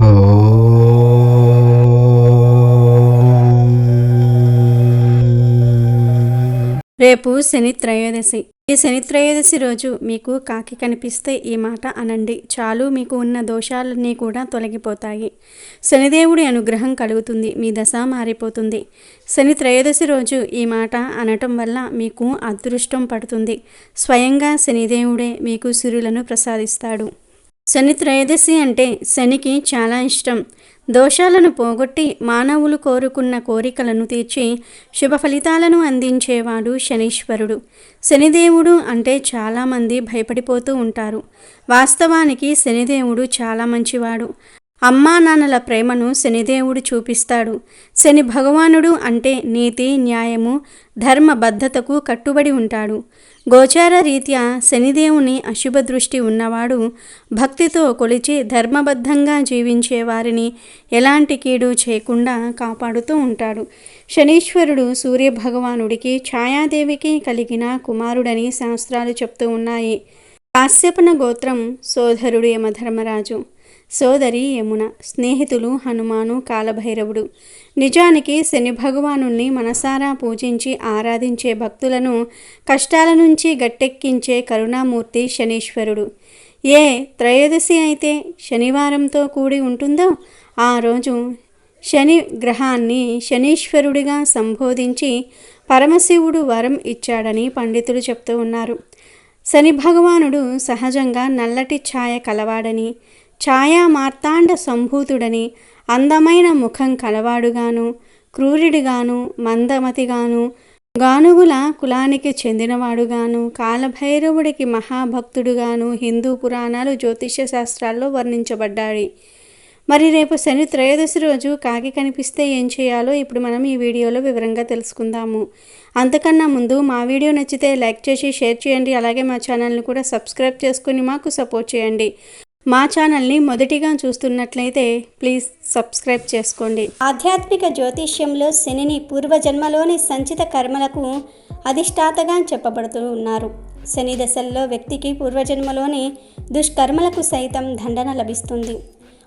రేపు శని త్రయోదశి. ఈ శని త్రయోదశి రోజు మీకు కాకి కనిపిస్తే ఈ మాట అనండి. చాలు మీకు ఉన్న దోషాలన్నీ కూడా తొలగిపోతాయి. శనిదేవుడి అనుగ్రహం కలుగుతుంది. మీ దశ మారిపోతుంది. శని త్రయోదశి రోజు ఈ మాట అనటం వల్ల మీకు అదృష్టం పడుతుంది. స్వయంగా శనిదేవుడే మీకు సిరులను ప్రసాదిస్తాడు. శని త్రయోదశి అంటే శనికి చాలా ఇష్టం. దోషాలను పోగొట్టి మానవులు కోరుకున్న కోరికలను తీర్చి శుభ ఫలితాలను అందించేవాడు శనీశ్వరుడు. శనిదేవుడు అంటే చాలామంది భయపడిపోతూ ఉంటారు. వాస్తవానికి శనిదేవుడు చాలా మంచివాడు. అమ్మా నాన్నల ప్రేమను శనిదేవుడు చూపిస్తాడు. శని భగవానుడు అంటే నీతి న్యాయము ధర్మబద్ధతకు కట్టుబడి ఉంటాడు. గోచార రీత్యా శనిదేవుని అశుభ దృష్టి ఉన్నవాడు భక్తితో కొలిచి ధర్మబద్ధంగా జీవించే వారిని ఎలాంటి కీడు చేయకుండా కాపాడుతూ ఉంటాడు. శనీశ్వరుడు సూర్యభగవానుడికి ఛాయాదేవికి కలిగిన కుమారుడని శాస్త్రాలు చెప్తూ ఉన్నాయి. కాశ్యపన గోత్రం సోదరుడు యమధర్మరాజు. సోదరి యమున స్నేహితులు హనుమాను కాలభైరవుడు. నిజానికి శని భగవానుణ్ణి మనసారా పూజించి ఆరాధించే భక్తులను కష్టాల నుంచి గట్టెక్కించే కరుణామూర్తి శనీశ్వరుడు. ఏ త్రయోదశి అయితే శనివారంతో కూడి ఉంటుందో ఆ రోజు శని గ్రహాన్ని శనీశ్వరుడిగా సంబోధించి పరమశివుడు వరం ఇచ్చాడని పండితులు చెప్తూ ఉన్నారు. శని భగవానుడు సహజంగా నల్లటి ఛాయ కలవాడని ఛాయా మార్తాండ సంభూతుడని అందమైన ముఖం కలవాడుగాను క్రూరుడిగాను మందమతిగాను గానుగుల కులానికి చెందినవాడుగాను కాలభైరవుడికి మహాభక్తుడుగాను హిందూ పురాణాలు జ్యోతిష్య శాస్త్రాల్లో వర్ణించబడ్డాడు మరి రేపు శని త్రయోదశి రోజు కాకి కనిపిస్తే ఏం చేయాలో ఇప్పుడు మనం ఈ వీడియోలో వివరంగా తెలుసుకుందాము. అంతకన్నా ముందు మా వీడియో నచ్చితే లైక్ చేసి షేర్ చేయండి. అలాగే మా ఛానల్ని కూడా సబ్స్క్రైబ్ చేసుకుని మాకు సపోర్ట్ చేయండి. మా ఛానల్ని మొదటిగా చూస్తున్నట్లయితే ప్లీజ్ సబ్స్క్రైబ్ చేసుకోండి. ఆధ్యాత్మిక జ్యోతిష్యంలో శనిని పూర్వజన్మలోని సంచిత కర్మలకు అధిష్టాతగా చెప్పబడుతూ ఉన్నారు. శని దశల్లో వ్యక్తికి పూర్వజన్మలోని దుష్కర్మలకు సైతం దండన లభిస్తుంది.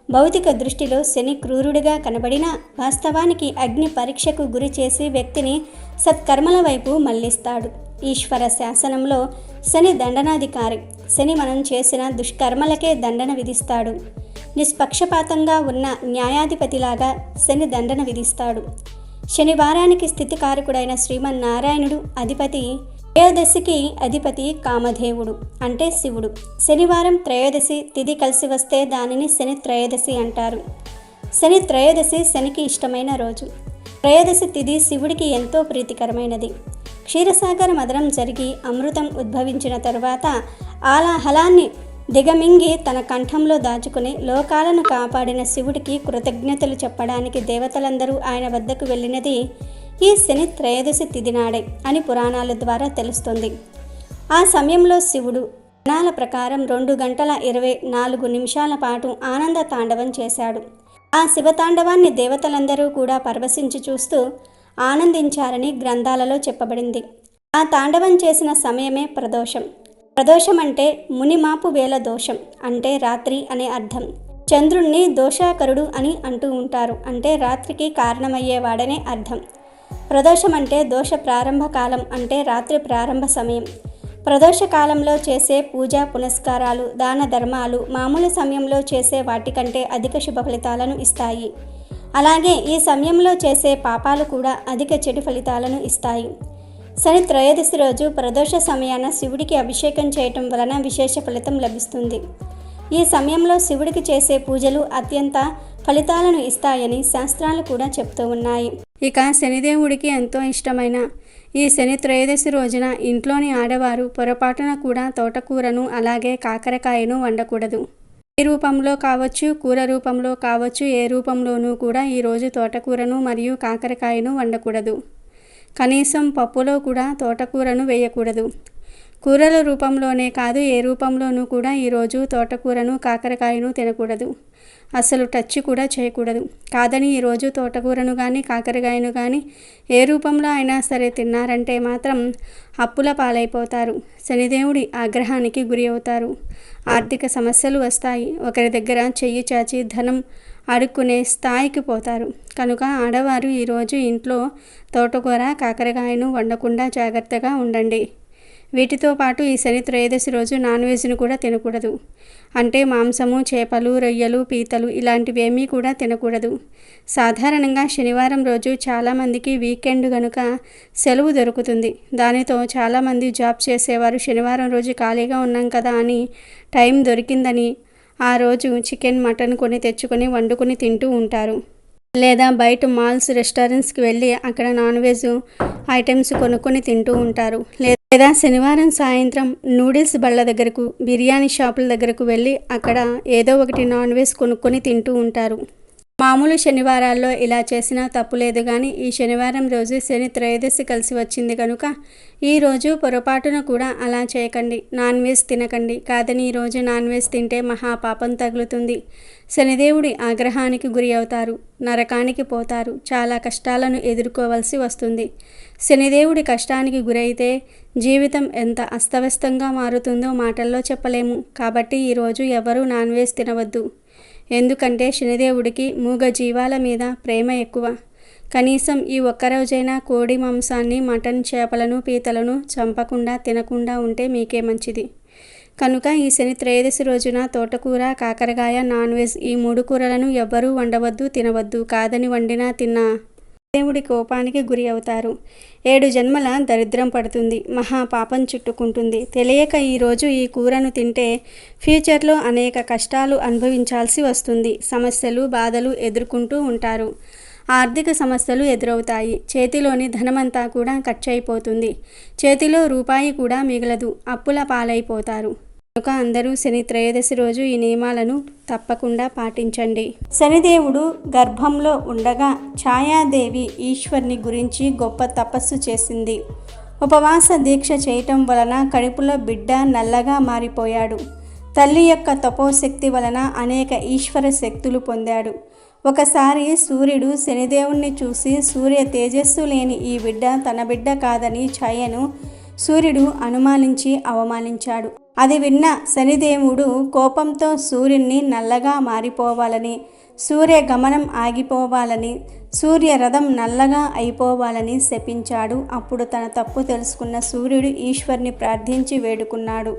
భౌతిక దృష్టిలో శని క్రూరుడిగా కనబడిన వాస్తవానికి అగ్ని పరీక్షకు గురి చేసి వ్యక్తిని సత్కర్మల వైపు మళ్ళిస్తాడు ఈశ్వర శాసనంలో శని దండనాధికారి శని మనం చేసిన దుష్కర్మలకే దండన విధిస్తాడు. నిష్పక్షపాతంగా ఉన్న న్యాయాధిపతిలాగా శని దండన విధిస్తాడు. శనివారానికి స్థితికారకుడైన శ్రీమన్నారాయణుడు అధిపతి త్రయోదశికి అధిపతి కామదేవుడు అంటే శివుడు. శనివారం త్రయోదశి తిథి కలిసి వస్తే దానిని శని త్రయోదశి అంటారు. శని త్రయోదశి శనికి ఇష్టమైన రోజు. త్రయోదశి తిథి శివుడికి ఎంతో ప్రీతికరమైనది. క్షీరసాగర మదనం జరిగి అమృతం ఉద్భవించిన తరువాత ఆలాహలాన్ని దిగమింగి తన కంఠంలో దాచుకుని లోకాలను కాపాడిన శివుడికి కృతజ్ఞతలు చెప్పడానికి దేవతలందరూ ఆయన వద్దకు వెళ్ళినది ఈ శని త్రయోదశి తిథి నాడే అని పురాణాల ద్వారా తెలుస్తుంది. ఆ సమయంలో శివుడు పురాణాల ప్రకారం రెండు గంటల ఇరవై నాలుగు నిమిషాల పాటు ఆనంద తాండవం చేశాడు. ఆ శివతాండవాన్ని దేవతలందరూ కూడా పరవశించి చూస్తూ ఆనందించారని గ్రంథాలలో చెప్పబడింది. ఆ తాండవం చేసిన సమయమే ప్రదోషం. ప్రదోషం అంటే మునిమాపు వేల దోషం అంటే రాత్రి అనే అర్థం. చంద్రుణ్ణి దోషాకరుడు అని అంటూ ఉంటారు. అంటే రాత్రికి కారణమయ్యేవాడనే అర్థం. ప్రదోషం అంటే దోష ప్రారంభ కాలం అంటే రాత్రి ప్రారంభ సమయం. ప్రదోష కాలంలో చేసే పూజ పునస్కారాలు దాన ధర్మాలు మామూలు సమయంలో చేసే వాటికంటే అధిక శుభ ఫలితాలను ఇస్తాయి. అలాగే ఈ సమయంలో చేసే పాపాలు కూడా అధిక చెడు ఫలితాలను ఇస్తాయి. శని త్రయోదశి రోజు ప్రదోష సమయాన శివుడికి అభిషేకం చేయటం వలన విశేష ఫలితం లభిస్తుంది. ఈ సమయంలో శివుడికి చేసే పూజలు అత్యంత ఫలితాలను ఇస్తాయని శాస్త్రాలు కూడా చెప్తూ ఉన్నాయి. ఇక శనిదేవుడికి ఎంతో ఇష్టమైన ఈ శని త్రయోదశి రోజున ఇంట్లోని ఆడవారు పొరపాటున కూడా తోటకూరను అలాగే కాకరకాయను వండకూడదు. ఏ రూపంలో కావచ్చు కూర రూపంలో కావచ్చు ఏ రూపంలోనూ కూడా ఈరోజు తోటకూరను మరియు కాకరకాయను వండకూడదు. కనీసం పప్పులో కూడా తోటకూరను వేయకూడదు. కూరల రూపంలోనే కాదు ఏ రూపంలోనూ కూడా ఈరోజు తోటకూరను కాకరకాయను తినకూడదు. అసలు టచ్ కూడా చేయకూడదు. కాదని ఈరోజు తోటకూరను కానీ కాకరకాయను కానీ ఏ రూపంలో అయినా సరే తిన్నారంటే మాత్రం అప్పుల పాలైపోతారు. శనిదేవుడి ఆగ్రహానికి గురి అవుతారు. ఆర్థిక సమస్యలు వస్తాయి. ఒకరి దగ్గర చెయ్యి చాచి ధనం అడుక్కునే స్థాయికి పోతారు. కనుక ఆడవారు ఈరోజు ఇంట్లో తోటకూర కాకరకాయను వండకుండా జాగ్రత్తగా ఉండండి. వీటితో పాటు ఈ శని త్రయోదశి రోజు నాన్ వెజ్ను కూడా తినకూడదు. అంటే మాంసము చేపలు రొయ్యలు పీతలు ఇలాంటివేమీ కూడా తినకూడదు. సాధారణంగా శనివారం రోజు చాలామందికి వీకెండ్ కనుక సెలవు దొరుకుతుంది. దానితో చాలామంది జాబ్ చేసేవారు శనివారం రోజు ఖాళీగా ఉన్నాం కదా అని టైం దొరికిందని ఆ రోజు చికెన్ మటన్ కొని తెచ్చుకొని వండుకొని తింటూ ఉంటారు. లేదా బయట మాల్స్ రెస్టారెంట్స్కి వెళ్ళి అక్కడ నాన్ వెజ్ ఐటమ్స్ కొనుక్కొని తింటూ ఉంటారు. లేదా శనివారం సాయంత్రం నూడిల్స్ బళ్ళ దగ్గరకు బిర్యానీ షాపుల దగ్గరకు వెళ్ళి అక్కడ ఏదో ఒకటి నాన్ వెజ్ కొనుక్కొని తింటూ ఉంటారు. మామూలు శనివారాల్లో ఇలా చేసినా తప్పు లేదు కానీ ఈ శనివారం రోజు శని త్రయోదశి కలిసి వచ్చింది కనుక ఈరోజు పొరపాటున కూడా అలా చేయకండి. నాన్ వెజ్ తినకండి. కాదని ఈరోజు నాన్ వెజ్ తింటే మహాపాపం తగులుతుంది. శనిదేవుడి ఆగ్రహానికి గురి అవుతారు. నరకానికి పోతారు. చాలా కష్టాలను ఎదుర్కోవలసి వస్తుంది. శనిదేవుడి కష్టానికి గురైతే జీవితం ఎంత అస్తవ్యస్తంగా మారుతుందో మాటల్లో చెప్పలేము. కాబట్టి ఈరోజు ఎవరూ నాన్ వెజ్ తినవద్దు. ఎందుకంటే శనిదేవుడికి మూగ జీవాల మీద ప్రేమ ఎక్కువ. కనీసం ఈ ఒక్కరోజైనా కోడి మాంసాన్ని మటన్ చేపలను పీతలను చంపకుండా తినకుండా ఉంటే మీకే మంచిది. కనుక ఈ శని త్రయోదశి రోజున తోటకూర కాకరకాయ నాన్ వెజ్ ఈ మూడు కూరలను ఎవ్వరూ వండవద్దు తినవద్దు. కాదని వండినా తిన్నా దేవుడి కోపానికి గురి అవుతారు. ఏడు జన్మల దరిద్రం పడుతుంది. మహా పాపం చుట్టుకుంటుంది. తెలియక ఈరోజు ఈ కూరను తింటే ఫ్యూచర్లో అనేక కష్టాలు అనుభవించాల్సి వస్తుంది. సమస్యలు బాధలు ఎదుర్కొంటూ ఉంటారు. ఆర్థిక సమస్యలు ఎదురవుతాయి. చేతిలోని ధనమంతా కూడా ఖర్చు అయిపోతుంది చేతిలో రూపాయి కూడా మిగలదు. అప్పుల పాలైపోతారు. కనుక అందరూ శని త్రయోదశి రోజు ఈ నియమాలను తప్పకుండా పాటించండి. శనిదేవుడు గర్భంలో ఉండగా ఛాయాదేవి ఈశ్వర్ని గురించి గొప్ప తపస్సు చేసింది. ఉపవాస దీక్ష చేయటం వలన కడుపులో బిడ్డ నల్లగా మారిపోయాడు. తల్లి యొక్క తపోశక్తి వలన అనేక ఈశ్వర శక్తులు పొందాడు. ఒకసారి సూర్యుడు శనిదేవుణ్ణి చూసి సూర్య తేజస్సు లేని ఈ బిడ్డ తన బిడ్డ కాదని ఛాయను సూర్యుడు అనుమానించి అవమానించాడు. అది విన్న శనిదేవుడు కోపంతో సూర్యుని నల్లగా మారిపోవాలని సూర్య గమనం ఆగిపోవాలని సూర్య రథం నల్లగా అయిపోవాలని శపించాడు. అప్పుడు తన తప్పు తెలుసుకున్న సూర్యుడు ఈశ్వర్ని ప్రార్థించి వేడుకున్నాడు.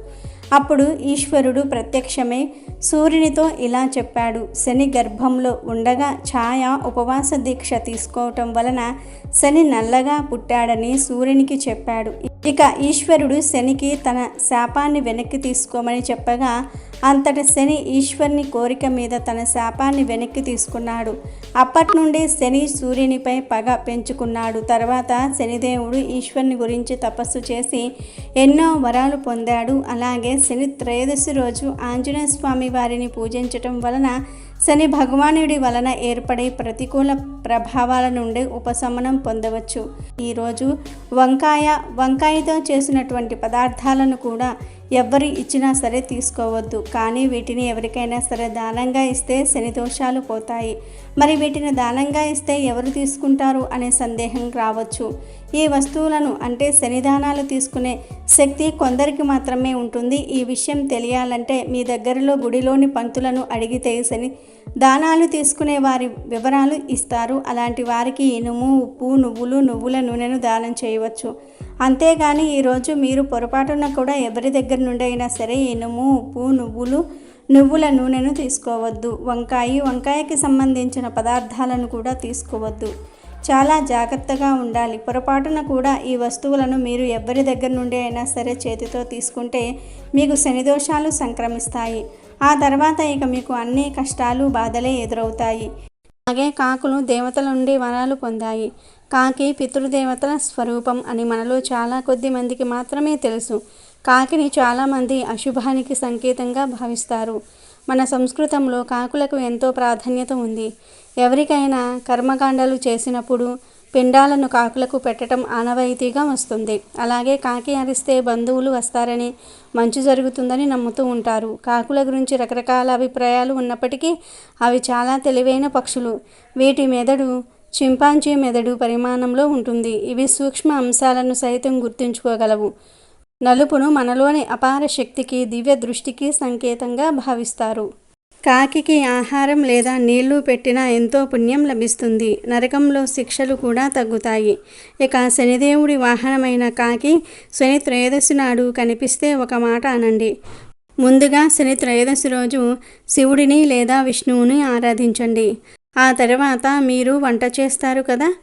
అప్పుడు ఈశ్వరుడు ప్రత్యక్షమై సూర్యునితో ఇలా చెప్పాడు శని గర్భంలో ఉండగా ఛాయ ఉపవాస దీక్ష తీసుకోవటం వలన శని నల్లగా పుట్టాడని సూర్యునికి చెప్పాడు. ఇక ఈశ్వరుడు శనికి తన శాపాన్ని వెనక్కి తీసుకోమని చెప్పగా అంతట శని ఈశ్వరుని కోరిక మీద తన శాపాన్ని వెనక్కి తీసుకున్నాడు. అప్పటి నుండి శని సూర్యునిపై పగ పెంచుకున్నాడు. తర్వాత శనిదేవుడు ఈశ్వరుని గురించి తపస్సు చేసి ఎన్నో వరాలు పొందాడు. అలాగే శని త్రయోదశి రోజు ఆంజనేయ స్వామి వారిని పూజించటం వలన శని భగవానుడి వలన ఏర్పడే ప్రతికూల ప్రభావాల నుండి ఉపశమనం పొందవచ్చు. ఈరోజు వంకాయ వంకాయతో చేసినటువంటి పదార్థాలను కూడా ఎవ్వరు ఇచ్చినా సరే తీసుకోవద్దు. కానీ వీటిని ఎవరికైనా సరే దానంగా ఇస్తే శని దోషాలు పోతాయి. మరి వీటిని దానంగా ఇస్తే ఎవరు తీసుకుంటారు అనే సందేహం రావచ్చు. ఈ వస్తువులను అంటే శనిదానాలు తీసుకునే శక్తి కొందరికి మాత్రమే ఉంటుంది. ఈ విషయం తెలియాలంటే మీ దగ్గరలో గుడిలోని పంతులను అడిగితే శని దానాలు తీసుకునే వారి వివరాలు ఇస్తారు. అలాంటి వారికి ఇనుము ఉప్పు నువ్వులు నువ్వుల నూనెను దానం చేయవచ్చు. అంతేగాని ఈరోజు మీరు పొరపాటున కూడా ఎవరి దగ్గర నుండి అయినా సరే ఇనుము ఉప్పు నువ్వులు నువ్వుల నూనెను తీసుకోవద్దు. వంకాయ వంకాయకి సంబంధించిన పదార్థాలను కూడా తీసుకోవద్దు. చాలా జాగ్రత్తగా ఉండాలి. పొరపాటున కూడా ఈ వస్తువులను మీరు ఎవరి దగ్గర నుండి అయినా సరే చేతితో తీసుకుంటే మీకు శనిదోషాలు సంక్రమిస్తాయి. ఆ తర్వాత ఇక మీకు అన్ని కష్టాలు బాధలే ఎదురవుతాయి. అలాగే కాకులు దేవతల నుండి వరాలు పొందాయి. కాకి పితృదేవతల స్వరూపం అని మనలో చాలా కొద్ది మందికి మాత్రమే తెలుసు. కాకిని చాలామంది అశుభానికి సంకేతంగా భావిస్తారు. మన సంస్కృతంలో కాకులకు ఎంతో ప్రాధాన్యత ఉంది. ఎవరికైనా కర్మకాండాలు చేసినప్పుడు పిండాలను కాకులకు పెట్టడం ఆనవాయితీగా వస్తుంది. అలాగే కాకి అరిస్తే బంధువులు వస్తారని మంచి జరుగుతుందని నమ్ముతూ ఉంటారు. కాకుల గురించి రకరకాల అభిప్రాయాలు ఉన్నప్పటికీ అవి చాలా తెలివైన పక్షులు. వీటి మెదడు చింపాంజీ మెదడు పరిమాణంలో ఉంటుంది. ఇవి సూక్ష్మ అంశాలను సైతం గుర్తుంచుకోగలవు. నలుపును మనలోని అపార శక్తికి దివ్య దృష్టికి సంకేతంగా భావిస్తారు. కాకికి ఆహారం లేదా నీళ్ళు పెట్టినా ఎంతో పుణ్యం లభిస్తుంది. నరకంలో శిక్షలు కూడా తగ్గుతాయి. ఇక శనిదేవుడి వాహనమైన కాకి శని త్రయోదశి నాడు కనిపిస్తే ఒక మాట అనండి. ముందుగా శని త్రయోదశి రోజు శివుడిని లేదా విష్ణువుని ఆరాధించండి. ఆ తర్వాత మీరు వంట చేస్తారు కదా?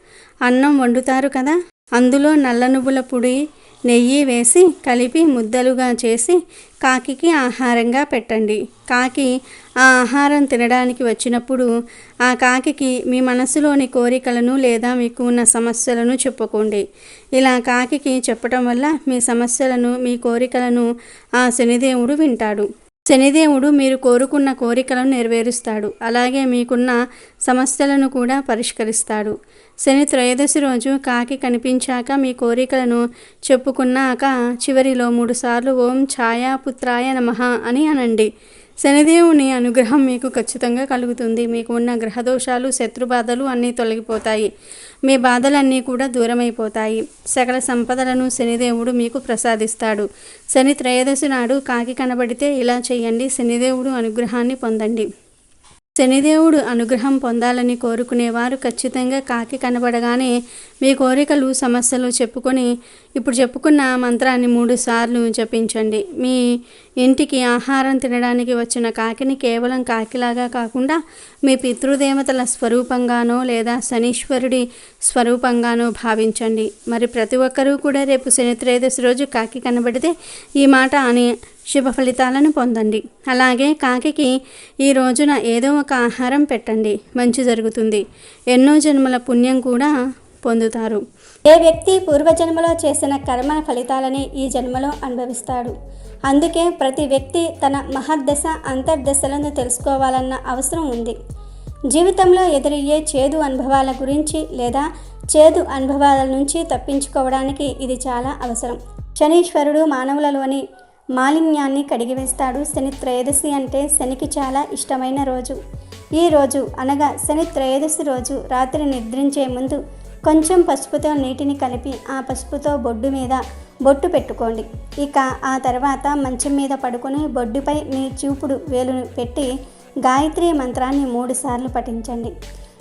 అన్నం వండుతారు కదా? అందులో నల్ల నువ్వుల పొడి నెయ్యి వేసి కలిపి ముద్దలుగా చేసి కాకికి ఆహారంగా పెట్టండి. కాకి ఆ ఆహారం తినడానికి వచ్చినప్పుడు ఆ కాకికి మీ మనసులోని కోరికలను లేదా మీకు ఉన్న సమస్యలను చెప్పుకోండి. ఇలా కాకికి చెప్పటం వల్ల మీ సమస్యలను మీ కోరికలను ఆ శనిదేవుడు వింటాడు. శనిదేవుడు మీరు కోరుకున్న కోరికలను నెరవేరుస్తాడు. అలాగే మీకున్న సమస్యలను కూడా పరిష్కరిస్తాడు. శని త్రయోదశి రోజు కాకి కనిపించాక మీ కోరికలను చెప్పుకున్నాక చివరిలో మూడుసార్లు ఓం ఛాయాపుత్రాయ నమః అని అనండి. శనిదేవుని అనుగ్రహం మీకు ఖచ్చితంగా కలుగుతుంది. మీకు ఉన్న గ్రహదోషాలు శత్రుబాధలు అన్నీ తొలగిపోతాయి. మీ బాధలన్నీ కూడా దూరమైపోతాయి. సకల సంపదలను శనిదేవుడు మీకు ప్రసాదిస్తాడు. శని త్రయోదశి నాడు కాకి కనబడితే ఇలా చేయండి. శనిదేవుడు అనుగ్రహాన్ని పొందండి. శనిదేవుడు అనుగ్రహం పొందాలని కోరుకునేవారు ఖచ్చితంగా కాకి కనబడగానే మీ కోరికలు సమస్యలు చెప్పుకొని ఇప్పుడు చెప్పుకున్న మంత్రాన్ని మూడు సార్లు జపించండి. మీ ఇంటికి ఆహారం తినడానికి వచ్చిన కాకిని కేవలం కాకిలాగా కాకుండా మీ పితృదేవతల స్వరూపంగానో లేదా శనీశ్వరుడి స్వరూపంగానో భావించండి. మరి ప్రతి ఒక్కరూ కూడా రేపు శని త్రయోదశి రోజు కాకి కనబడితే ఈ మాట అని శుభ ఫలితాలను పొందండి. అలాగే కాకి ఈ రోజున ఏదో ఒక ఆహారం పెట్టండి. మంచి జరుగుతుంది. ఎన్నో జన్మల పుణ్యం కూడా పొందుతారు. ఏ వ్యక్తి పూర్వజన్మలో చేసిన కర్మ ఫలితాలని ఈ జన్మలో అనుభవిస్తాడు. అందుకే ప్రతి వ్యక్తి తన మహద్దశ అంతర్దశలను తెలుసుకోవాలన్న అవసరం ఉంది. జీవితంలో ఎదురయ్యే చేదు అనుభవాల గురించి లేదా చేదు అనుభవాల నుంచి తప్పించుకోవడానికి ఇది చాలా అవసరం. శనీశ్వరుడు మానవులలోని మాలిన్యాన్ని కడిగివేస్తాడు శని త్రయోదశి అంటే శనికి చాలా ఇష్టమైన రోజు. ఈ రోజు అనగా శని త్రయోదశి రోజు రాత్రి నిద్రించే ముందు కొంచెం పసుపుతో నీటిని కలిపి ఆ పసుపుతో బొడ్డు మీద బొట్టు పెట్టుకోండి. ఇక ఆ తర్వాత మంచం మీద పడుకుని బొడ్డుపై మీ చూపుడు వేలును పెట్టి గాయత్రి మంత్రాన్ని మూడుసార్లు పఠించండి.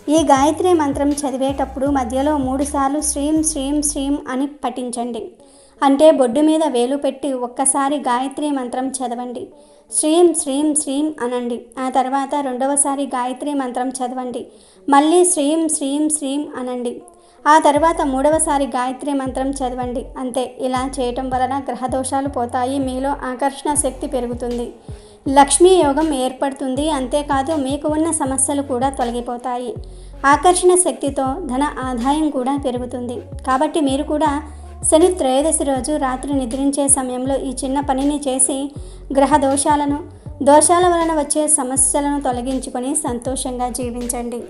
ఈ గాయత్రి మంత్రం చదివేటప్పుడు మధ్యలో మూడుసార్లు శ్రీం శ్రీం శ్రీం అని పఠించండి. అంటే బొడ్డు మీద వేలు పెట్టి ఒక్కసారి గాయత్రి మంత్రం చదవండి. శ్రీం శ్రీం శ్రీం అనండి. ఆ తర్వాత రెండవసారి గాయత్రి మంత్రం చదవండి. మళ్ళీ శ్రీం శ్రీం శ్రీం అనండి. ఆ తర్వాత మూడవసారి గాయత్రి మంత్రం చదవండి. అంతే. ఇలా చేయటం వలన గ్రహదోషాలు పోతాయి. మీలో ఆకర్షణ శక్తి పెరుగుతుంది. లక్ష్మీ యోగం ఏర్పడుతుంది. అంతేకాదు మీకు ఉన్న సమస్యలు కూడా తొలగిపోతాయి. ఆకర్షణ శక్తితో ధన ఆదాయం కూడా పెరుగుతుంది. కాబట్టి మీరు కూడా శని త్రయోదశి రోజు రాత్రి నిద్రించే సమయంలో ఈ చిన్న పనిని చేసి గ్రహ దోషాలను దోషాల వలన వచ్చే సమస్యలను తొలగించుకొని సంతోషంగా జీవించండి.